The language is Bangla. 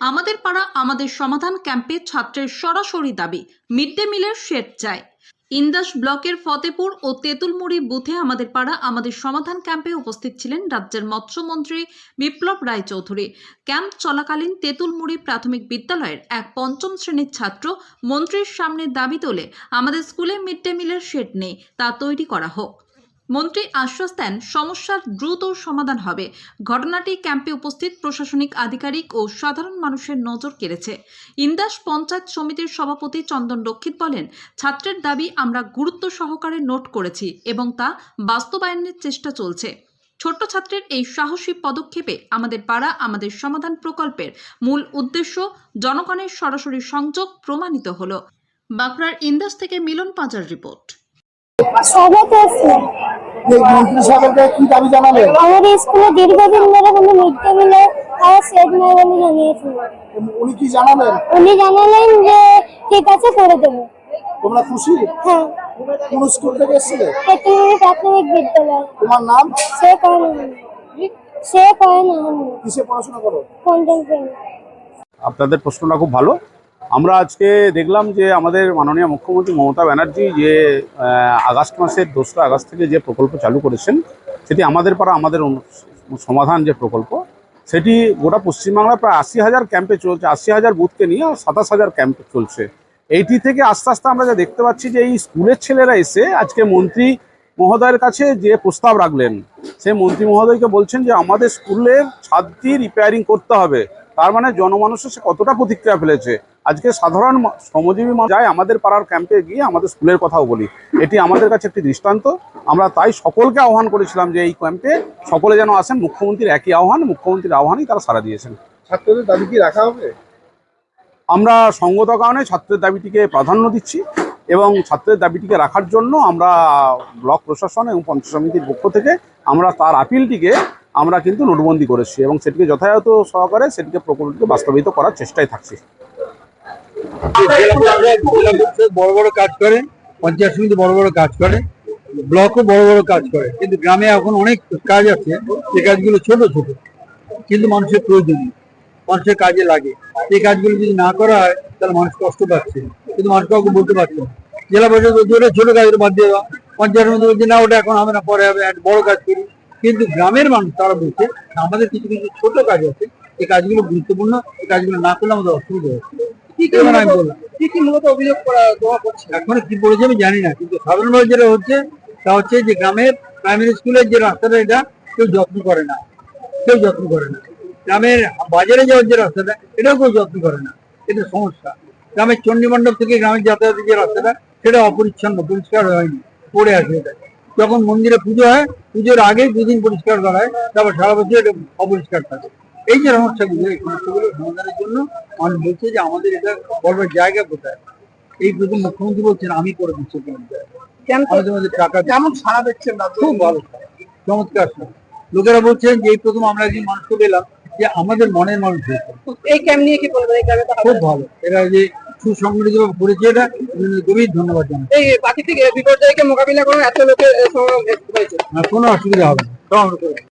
আমাদের পাড়া আমাদের সমাধান ক্যাম্পে ছাত্রের সরাসরি দাবি, মিড ডে মিলের শেড চাই ইন্দাস ব্লকের ফতেপুর ও তেঁতুলমুড়ি বুথে আমাদের পাড়া আমাদের সমাধান ক্যাম্পে উপস্থিত ছিলেন রাজ্যের মৎস্যমন্ত্রী বিপ্লব রায়চৌধুরী। ক্যাম্প চলাকালীন তেঁতুলমুড়ি প্রাথমিক বিদ্যালয়ের এক পঞ্চম শ্রেণির ছাত্র মন্ত্রীর সামনে দাবি তোলে, আমাদের স্কুলে মিড ডে মিলের শেড নেই, তা তৈরি করা হোক। মন্ত্রী আশ্বাস দেন, সমস্যার দ্রুত সমাধান হবে। ঘটনাটি ক্যাম্পে উপস্থিত প্রশাসনিক আধিকারিক ও সাধারণ মানুষের নজর কেড়েছে। ইন্দাস পঞ্চায়েত সমিতির সভাপতি চন্দন রক্ষিত বলেন, ছাত্রের দাবি আমরা গুরুত্ব সহকারে নোট করেছি এবং তা বাস্তবায়নের চেষ্টা চলছে। ছোট্ট ছাত্রের এই সাহসী পদক্ষেপে আমাদের পাড়া, আমাদের সমাধান প্রকল্পের মূল উদ্দেশ্য জনগণের সরাসরি সংযোগ প্রমাণিত হলো। বাঁকুড়ার ইন্দাস থেকে মিলন পাজার রিপোর্ট। সবে তো এসছিলাম। এই মন্ত্রী সাহেবকে কি দাবি জানালেন আমাদের স্কুলে দীর্ঘদিন ধরে কোনো মিড ডে মিলে খাওয়া সেট নেই বলে জানিয়েছিল উনি কি জানালেন? উনি জানালেন যে ঠিক আছে করে দেবো। তোমরা খুশি? হ্যাঁ। কোন স্কুল থেকে এসেছিলে? তেতুলুরি প্রাথমিক বিদ্যালয়। তোমার নাম? সে সে কিসে পড়াশোনা করো? আপনাদের প্রশ্নটা খুব ভালো। আমরা আজকে দেখলাম যে আমাদের মাননীয় মুখ্যমন্ত্রী মমতা ব্যানার্জি যে আগস্ট মাসের দোসরা আগস্ট থেকে যে প্রকল্প চালু করেছেন, সেটি আমাদের পাড়া আমাদের সমাধান যে প্রকল্প, সেটি গোটা পশ্চিমবাংলায় প্রায় আশি হাজার ক্যাম্পে চলছে, আশি হাজার বুথকে নিয়ে সাতাশ হাজার ক্যাম্পে চলছে। এইটি থেকে আস্তে আস্তে আমরা যা দেখতে পাচ্ছি যে এই স্কুলের ছেলেরা এসে আজকে মন্ত্রী মহোদয়ের কাছে যে প্রস্তাব রাখলেন, সে মন্ত্রী মহোদয়কে বলছেন যে আমাদের স্কুলের ছাদটি রিপেয়ারিং করতে হবে। তার মানে জনমানুষের সে কতটা প্রতিক্রিয়া ফেলেছে? আজকে সাধারণ শ্রমজীবী যায় আমাদের পাড়ার ক্যাম্পে গিয়ে আমাদের স্কুলের কথাও বলি। এটি আমাদের কাছে একটি দৃষ্টান্ত। আমরা তাই সকলকে আহ্বান করেছিলাম যে এই ক্যাম্পে সকলে যেন আসেন। মুখ্যমন্ত্রীর একই আহ্বান মুখ্যমন্ত্রীর আহ্বানই তারা সারা দিয়েছেন। ছাত্রদের দাবি কি রাখা হবে? আমরা সঙ্গত কারণে ছাত্রের দাবিটিকে প্রাধান্য দিচ্ছি এবং ছাত্রের দাবিটিকে রাখার জন্য আমরা ব্লক প্রশাসন এবং পঞ্চায়েত সমিতির পক্ষ থেকে আমরা তার আপিলটিকে আমরা কিন্তু নোটবন্দি করেছি এবং সেটিকে যথাযথ সহকারে সেটিকে প্রকল্পকে বাস্তবায়িত করার চেষ্টায় থাকছি। বড় বড় কাজ করে, পঞ্চায়েত সমিতি বড় বড় কাজ করে, ব্লকও বড় বড় কাজ করে। কিন্তু গ্রামে এখন অনেক কাজ আছে যে কাজগুলো ছোট ছোট, কিন্তু মানুষের প্রয়োজন মানুষের কাজে লাগে। এই কাজগুলো যদি না করা হয়, তাহলে মানুষ কষ্ট পাচ্ছে কিন্তু মানুষ কাউকে বলতে পারছে না। জেলা পরিষদ ছোট কাজের বাদ দিয়ে দেওয়া পঞ্চায়েত সমিতি বলছে, না, ওটা এখন হবে না, পরে হবে বড় কাজ করি। কিন্তু গ্রামের মানুষ তারা বলছে আমাদের কিছু কিছু ছোট কাজ আছে এই কাজগুলো গুরুত্বপূর্ণ এই কাজগুলো না করলে আমাদের অসুবিধা হচ্ছে। কি কি মূলত অভিযোগ দেওয়া করছে এখনও কি পড়েছে আমি জানি না কিন্তু সাধারণভাবে যেটা হচ্ছে তা হচ্ছে যে গ্রামের প্রাইমারি স্কুলের যে রাস্তাটা এটা কেউ যত্ন করে না। কেউ যত্ন করে না। গ্রামের বাজারে যাওয়ার যে রাস্তাটা এটাও কেউ যত্ন করে না। এটা সমস্যা। গ্রামের চণ্ডী মণ্ডপ থেকে গ্রামের যাতায়াতের যে রাস্তাটা সেটা অপরিচ্ছন্ন পরিষ্কার হয়নি। পড়ে আসে এটা। যখন মন্দিরে পুজো হয় পুজোর আগে দুদিন পরিষ্কার করা হয় তারপর সারা বছর এটা অপরিষ্কার থাকে। এই যে সমস্যাগুলো এই সমস্যাগুলো সমাধানের জন্য মানুষ বলছে যে আমাদের এটা করবার জায়গা কোথায়? এই প্রথম মুখ্যমন্ত্রী বলছেন আমি করে দিচ্ছি টাকা কেমন দেখছেন খুব ভালো চমৎকার। লোকেরা বলছেন যে এই প্রথম আমরা একদিন মানুষকে পেলাম যে আমাদের মনের মানুষ হয়েছে। এই ক্যাম্প নিয়ে কি বলবেন এই ক্যাম্পে খুব ভালো। এরা যে করেছে এটা গভীর ধন্যবাদ জানাই। এই প্রাকৃতিক বিপর্যয়কে মোকাবিলা করার এত লোকের কোনো অসুবিধা হবে না।